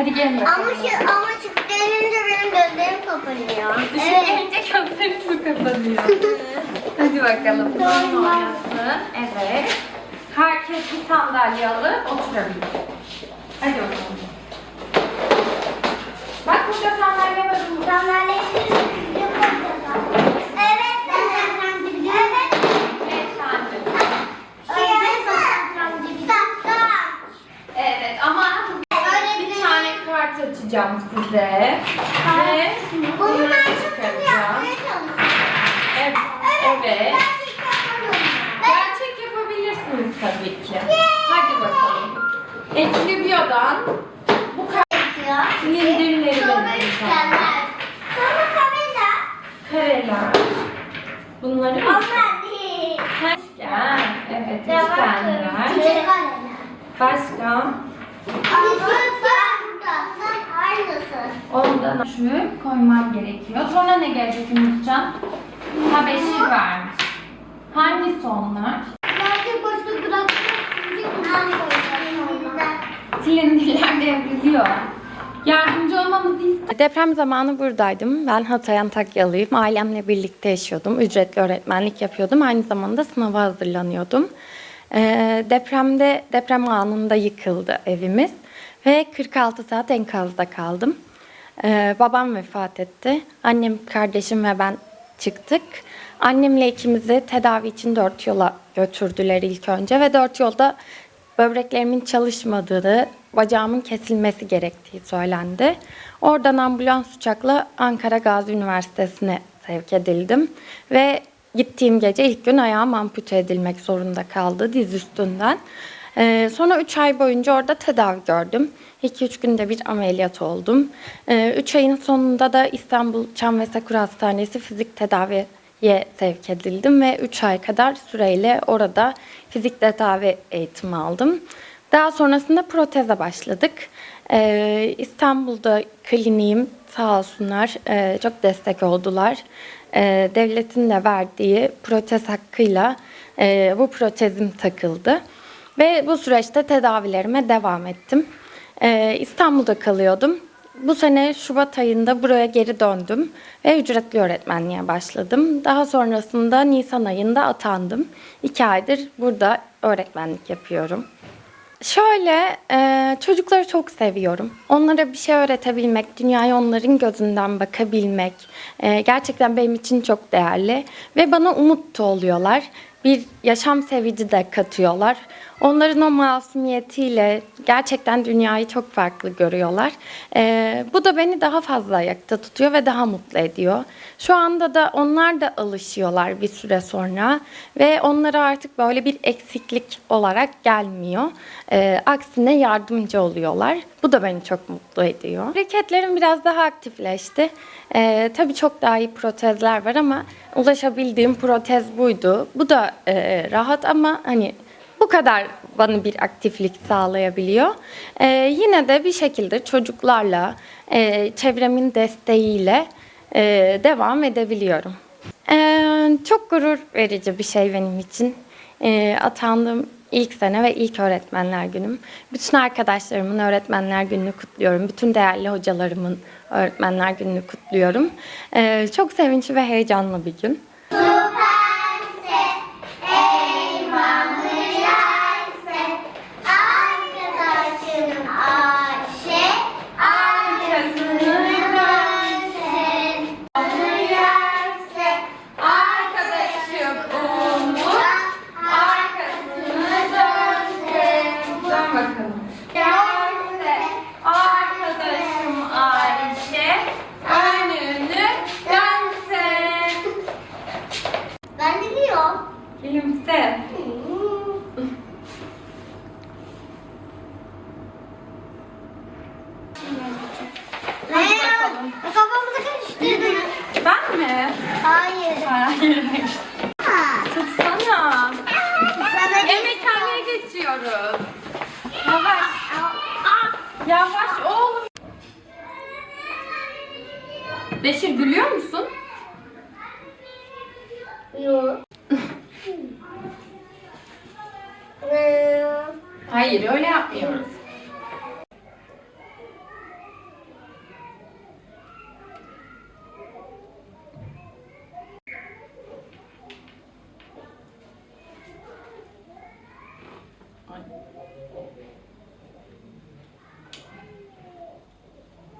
Hadi gelin Ama bakalım. şu ama şu gelince benim gözlerim kapanıyor. Işık gelince gözlerim mi kapanıyor? Hadi bakalım. Oynasın. Evet. Herkes bir sandalye alıp oturabilir. Hadi bakalım. Bak burada sandalye var. Sandalyeyi Evet. Evet. Beyefendi. Şey Evet ama Öyle bir bir- tane kart açacağım size. Ve Bunu ben çıkaracağım. Evet. Evet. Gerçek yapabilirsiniz tabii ki. Hadi bakalım. Eklibiya'dan bu Ya. silindirleri üçgenler. Sonra kamera. Kareler. Bunları mı? Üçgen. Evet, üçgenler. Kareler. Başka? Ondan şu koymam gerekiyor. Sonra ne gelecek Umutcan? Ha beşi vermiş. Hangisi onlar? Belki boşluk bırakmak Silindirler devriliyor. Yardımcı olmamızı ister. Deprem zamanı buradaydım. Ben Hatay Antakyalıyım. Ailemle birlikte yaşıyordum. Ücretli öğretmenlik yapıyordum. Aynı zamanda sınava hazırlanıyordum. Ee, depremde, deprem anında yıkıldı evimiz. Ve 46 saat enkazda kaldım. Ee, babam vefat etti. Annem, kardeşim ve ben çıktık. Annemle ikimizi tedavi için dört yola götürdüler ilk önce ve dört yolda böbreklerimin çalışmadığı, bacağımın kesilmesi gerektiği söylendi. Oradan ambulans uçakla Ankara Gazi Üniversitesi'ne sevk edildim ve gittiğim gece ilk gün ayağım ampute edilmek zorunda kaldı diz üstünden. Ee, sonra 3 ay boyunca orada tedavi gördüm. 2-3 günde bir ameliyat oldum. 3 ayın sonunda da İstanbul Çam ve Sakur Hastanesi fizik tedaviye sevk edildim ve 3 ay kadar süreyle orada fizik tedavi eğitimi aldım. Daha sonrasında proteze başladık. Ee, İstanbul'da kliniğim sağ olsunlar e, çok destek oldular. Ee, devletin de verdiği protez hakkıyla e, bu protezim takıldı. Ve bu süreçte tedavilerime devam ettim. Ee, İstanbul'da kalıyordum. Bu sene Şubat ayında buraya geri döndüm ve ücretli öğretmenliğe başladım. Daha sonrasında Nisan ayında atandım. İki aydır burada öğretmenlik yapıyorum. Şöyle, e, çocukları çok seviyorum. Onlara bir şey öğretebilmek, dünyaya onların gözünden bakabilmek e, gerçekten benim için çok değerli. Ve bana umut oluyorlar. Bir yaşam sevinci de katıyorlar. Onların o masumiyetiyle gerçekten dünyayı çok farklı görüyorlar. E, bu da beni daha fazla ayakta tutuyor ve daha mutlu ediyor. Şu anda da onlar da alışıyorlar bir süre sonra ve onlara artık böyle bir eksiklik olarak gelmiyor. E, aksine yardımcı oluyorlar. Bu da beni çok mutlu ediyor. Hareketlerim biraz daha aktifleşti. E, tabii çok daha iyi protezler var ama ulaşabildiğim protez buydu. Bu da e, rahat ama hani bu kadar bana bir aktiflik sağlayabiliyor. Ee, yine de bir şekilde çocuklarla, e, çevremin desteğiyle e, devam edebiliyorum. Ee, çok gurur verici bir şey benim için. Ee, atandığım ilk sene ve ilk öğretmenler günüm. Bütün arkadaşlarımın öğretmenler gününü kutluyorum. Bütün değerli hocalarımın öğretmenler gününü kutluyorum. Ee, çok sevinçli ve heyecanlı bir gün. Mi? Hayır. Hayır. Ha. Tutsana. Sana Yemekhaneye geçiyoruz. Yavaş. Yavaş oğlum. Beşir gülüyor musun? Yok. Hayır öyle yapmıyoruz.